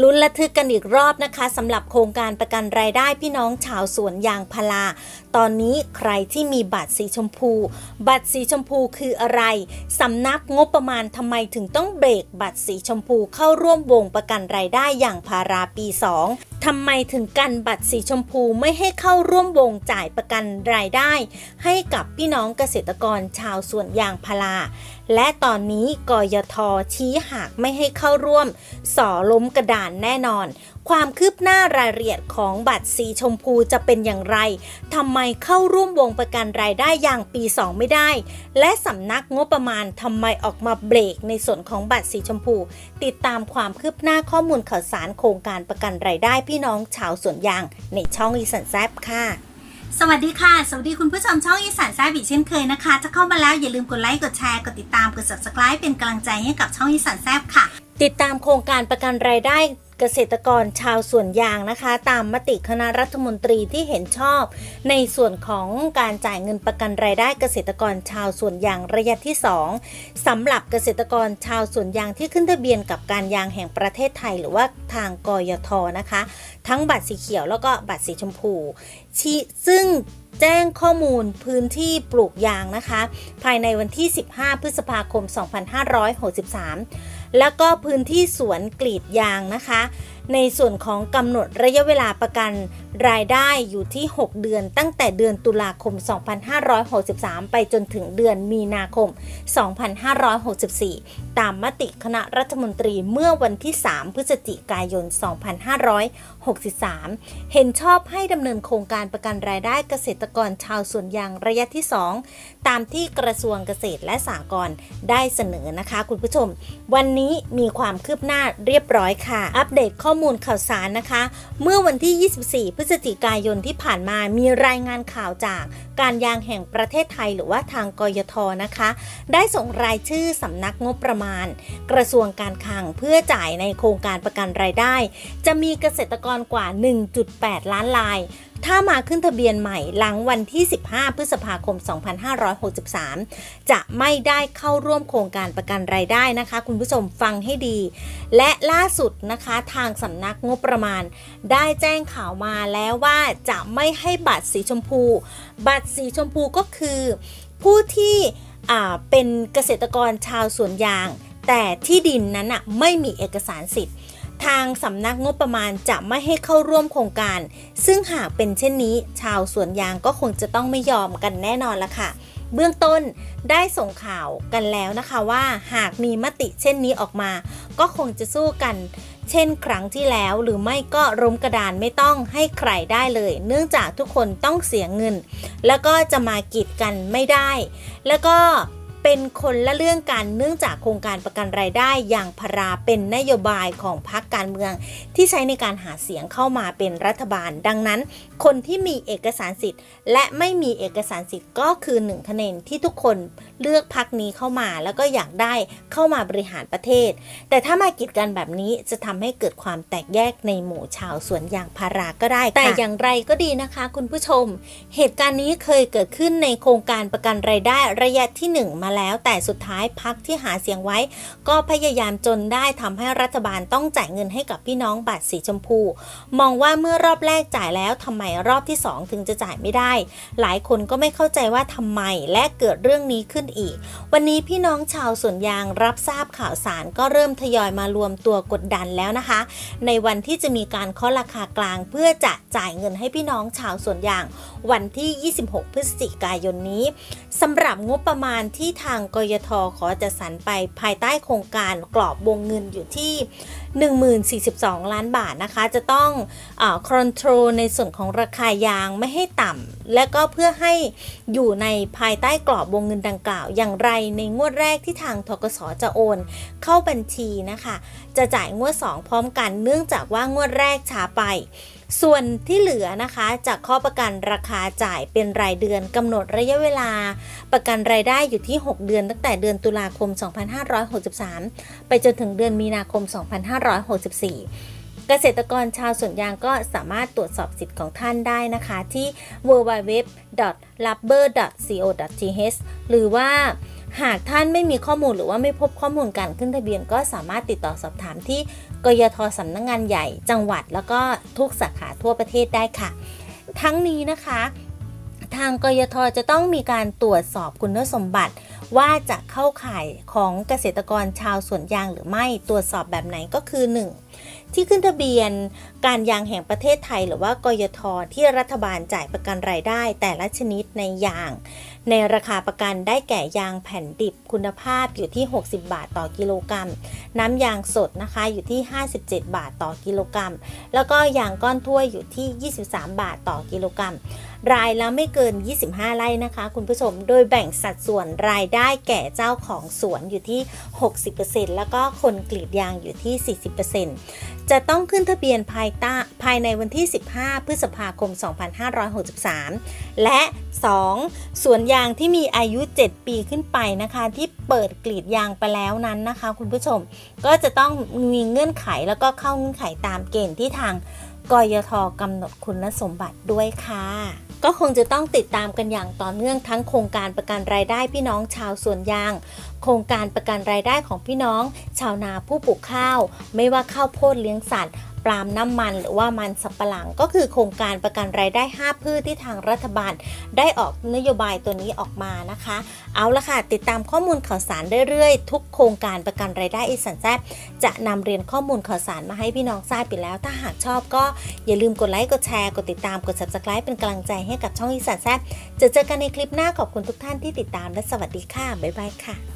ลุ้นระทึกกันอีกรอบนะคะสำหรับโครงการประกันรายได้พี่น้องชาวสวนยางพารา ตอนนี้ใครที่มีบัตรสีชมพู บัตรสีชมพูคืออะไรสำนักงบประมาณทำไมถึงต้องเบรกบัตรสีชมพูเข้าร่วมวงประกันรายได้อย่างพาราปี 2 ทำไมถึงกันบัตรสีชมพูไม่ให้เข้าร่วมวงจ่ายประกันรายได้ ให้กับพี่น้องเกษตรกรชาวสวนยางพารา และตอนนี้กยทชี้หากไม่ให้เข้าร่วมสอล้มกระดานแน่นอนความคืบหน้ารายละเอียดของบัตรสีชมพูจะเป็นอย่างไร ทำไมเข้าร่วมวงประกันรายได้อย่างปี 2 ไม่ได้ และสำนักงบประมาณทำไมออกมาเบรกในส่วนของบัตรสีชมพู ติดตามความคืบหน้าข้อมูลข่าวสารโครงการประกันรายได้พี่น้องชาวสวนยาง ในช่องอีสันแซบค่ะสวัสดีค่ะ สวัสดีคุณผู้ชมช่องอีสานแซ่บอีกเช่นเคยนะคะ ถ้าเข้ามาแล้วอย่าลืมกดไลค์ กดแชร์ กดติดตาม กด subscribe เป็นกำลังใจให้กับช่องอีสานแซ่บค่ะ ติดตามโครงการประกันรายได้เกษตรกรชาวสวนยางนะคะ ตามมติคณะรัฐมนตรีที่เห็นชอบ ในส่วนของการจ่ายเงินประกันรายได้เกษตรกรชาวสวนยางระยะที่ 2สำหรับเกษตรกรชาวสวนยางที่ขึ้นทะเบียนกับการยางแห่งประเทศไทย หรือว่าทางกยทนะคะ ทั้งบัตรสีเขียวแล้วก็บัตรสีชมพูซึ่งแจ้งข้อมูลพื้นที่ปลูกยางนะคะ ภายในวันที่ 15 พฤษภาคม 2563 แล้วก็พื้นที่สวนกรีดยางนะคะ ในส่วนของกำหนดระยะเวลาประกัน รายได้อยู่ที่ 6 เดือนตั้งแต่เดือนตุลาคม 2563 ไปจนถึงเดือนมีนาคม 2564 ตามมติคณะรัฐมนตรีเมื่อวันที่ 3 พฤศจิกายน 2563 เห็นชอบให้ดำเนินโครงการประกันรายได้เกษตรกรชาวสวนยางระยะที่ 2 ตามที่กระทรวงเกษตรและสหกรณ์ได้เสนอนะคะคุณผู้ชม วันนี้มีความคืบหน้าเรียบร้อยค่ะ อัปเดตข้อมูลข่าวสารนะคะ เมื่อวันที่ 24 พฤฤศจิกายนที่ผ่านมามีรายงานข่าวจากการยางแห่งประเทศไทยหรือว่าทางกยทนะคะ ได้ส่งรายชื่อสำนักงบประมาณ กระทรวงการคลังเพื่อจ่ายในโครงการประกันรายได้ จะมีเกษตรกรกว่า 1.8 ล้านราย ถ้ามาขึ้นทะเบียนใหม่หลังวันที่ 15 พฤษภาคม 2563 จะไม่ได้เข้าร่วมโครงการประกันรายได้นะคะ คุณผู้ชมฟังให้ดี และล่าสุดนะคะทางสำนักงบประมาณ ได้แจ้งข่าวมาแล้วว่าจะไม่ให้บัตรสีชมพู บัตรสีชมพูก็คือ ผู้ที่เป็นเกษตรกรชาวสวนยาง แต่ที่ดินนั้นไม่มีเอกสารสิทธิ์ ทางสำนักงบประมาณจะไม่ให้เข้าร่วมโครงการ ซึ่งหากเป็นเช่นนี้ ชาวสวนยางก็คงจะต้องไม่ยอมกันแน่นอนละค่ะ เบื้องต้นได้ส่งข่าวกันแล้วนะคะว่าหากมีมติเช่นนี้ออกมา ก็คงจะสู้กันเช่นครั้งที่แล้วหรือไม่ก็ล้มกระดานไม่ต้องให้ใครได้เลย เนื่องจากทุกคนต้องเสียเงิน แล้วก็จะมากีดกันไม่ได้ แล้วก็ เป็นคนละเรื่องกันเนื่องจากโครงการประกันรายได้อย่างพาราเป็นนโยบายของพรรคการเมือง ที่ใช้ในการหาเสียงเข้ามาเป็นรัฐบาล ดังนั้น คนที่มีเอกสารสิทธิ์ และไม่มีเอกสารสิทธิ์ก็คือหนึ่งคะแนนที่ทุกคนเลือกพรรคนี้เข้ามา แล้วก็อยากได้เข้ามาบริหารประเทศ แต่ถ้ามากีดกันแบบนี้จะทำให้เกิดความแตกแยกในหมู่ชาวสวนยางพาราก็ได้ค่ะแต่อย่างไรก็ดีนะคะ คุณผู้ชม เหตุการณ์นี้เคยเกิดขึ้นในโครงการประกันรายได้ระยะที่ 1 มาแล้ว แต่สุดท้ายพักที่หาเสียงไว้ ก็พยายามจนได้ทำให้รัฐบาลต้องจ่ายเงินให้กับพี่น้องบัตรสีชมพู มองว่าเมื่อรอบแรกจ่ายแล้วทำไมรอบที่ 2 ถึงจะจ่ายไม่ได้ หลายคนก็ไม่เข้าใจว่าทำไมและเกิดเรื่องนี้ขึ้นอีก วันนี้พี่น้องชาวสวนยางรับทราบข่าวสารก็เริ่มทยอยมารวมตัวกดดันแล้วนะคะ ในวันที่จะมีการเคาะราคากลางเพื่อจะจ่ายเงินให้พี่น้องชาวสวนยางวันที่ 26 พฤศจิกายนนี้ สำหรับงบประมาณที่ทางกยทขอจัดสรรไปภายใต้โครงการกรอบวงเงินอยู่ที่ 1042 ล้านบาทนะคะ จะต้องคอนโทรลในส่วนของราคายางไม่ให้ต่ำและก็เพื่อให้อยู่ในภายใต้กรอบวงเงินดังกล่าว อย่างไรในงวดแรกที่ทางทกสจะโอน เข้าบัญชีนะคะ จะจ่ายงวด 2 พร้อมกันเนื่องจากว่างวดแรกช้าไป ส่วนที่เหลือนะคะจากข้อประกันราคาจ่ายเป็นรายเดือนกำหนดระยะเวลา ประกันรายได้อยู่ที่ 6 เดือน ตั้งแต่เดือนตุลาคม 2563 ไปจนถึงเดือนมีนาคม 2564เกษตรกรชาวสวนยางก็สามารถตรวจสอบสิทธิ์ของท่านได้นะคะที่ www.rubber.co.th หรือว่า หากท่านไม่มีข้อมูลหรือว่าไม่พบข้อมูลการขึ้นทะเบียน ก็สามารถติดต่อสอบถามที่กยทสำนักงงานใหญ่จังหวัด แล้วก็ทุกสาขาทั่วประเทศได้ค่ะ ทั้งนี้นะคะ ทางกยทจะต้องมีการตรวจสอบคุณสมบัติ ว่าจะเข้าข่ายของเกษตรกรชาวสวนยางหรือไม่ตรวจสอบแบบไหนก็คือ 1. ที่ขึ้นทะเบียนการยางแห่งประเทศไทยหรือว่ากยทที่รัฐบาลจ่ายประกันรายได้ แต่ละชนิดในยาง ในราคาประกันได้แก่ยางแผ่นดิบคุณภาพอยู่ที่ 60 บาทต่อกิโลกรัม น้ำยางสดนะคะอยู่ที่ 57 บาทต่อกิโลกรัม แล้วก็ยางก้อนถ้วยอยู่ที่ 23 บาทต่อกิโลกรัม รายละไม่เกิน 25 ไร่นะคะ คุณผู้ชม โดยแบ่งสัดส่วนรายได้แก่เจ้าของสวนอยู่ที่ 60%แล้วก็คนกรีดยางอยู่ที่ 40%จะต้องขึ้นทะเบียนภายใต้ภายในวันที่ 15 พฤษภาคม 2563 และ 2. สวนยางที่มีอายุ 7 ปีขึ้นไปนะคะ ที่เปิดกรีดยางไปแล้วนั้นนะคะ คุณผู้ชมก็จะต้องมีเงื่อนไขแล้วก็เข้าเงื่อนไขตามเกณฑ์ที่ทาง กยทกำหนดคุณสมบัติด้วยค่ะ ก็คงจะต้องติดตามกันอย่างต่อเนื่องทั้งโครงการประกันรายได้พี่น้องชาวสวนยาง โครงการประกันรายได้ของพี่น้อง ชาวนาผู้ปลูกข้าว ไม่ว่าข้าวโพดเลี้ยงสัตว์ ปาล์มน้ำมันหรือว่ามันสับปะหลัง ก็คือโครงการประกันรายได้ 5 พืชที่ทางรัฐบาล ได้ออกนโยบายตัวนี้ออกมานะคะ เอาละค่ะ ติดตามข้อมูลข่าวสารเรื่อยๆ ทุกโครงการประกันรายได้อีสันแซบจะนำเรียนข้อมูลข่าวสารมาให้พี่น้องทราบไปแล้ว ถ้าหากชอบก็อย่าลืมกดไลค์กดแชร์กดติดตามกด subscribe เป็นกำลังใจให้กับช่องอีสันแซบจะเจอกันในคลิปหน้าขอบคุณทุกท่านที่ติดตามและสวัสดีค่ะบ๊ายบายค่ะ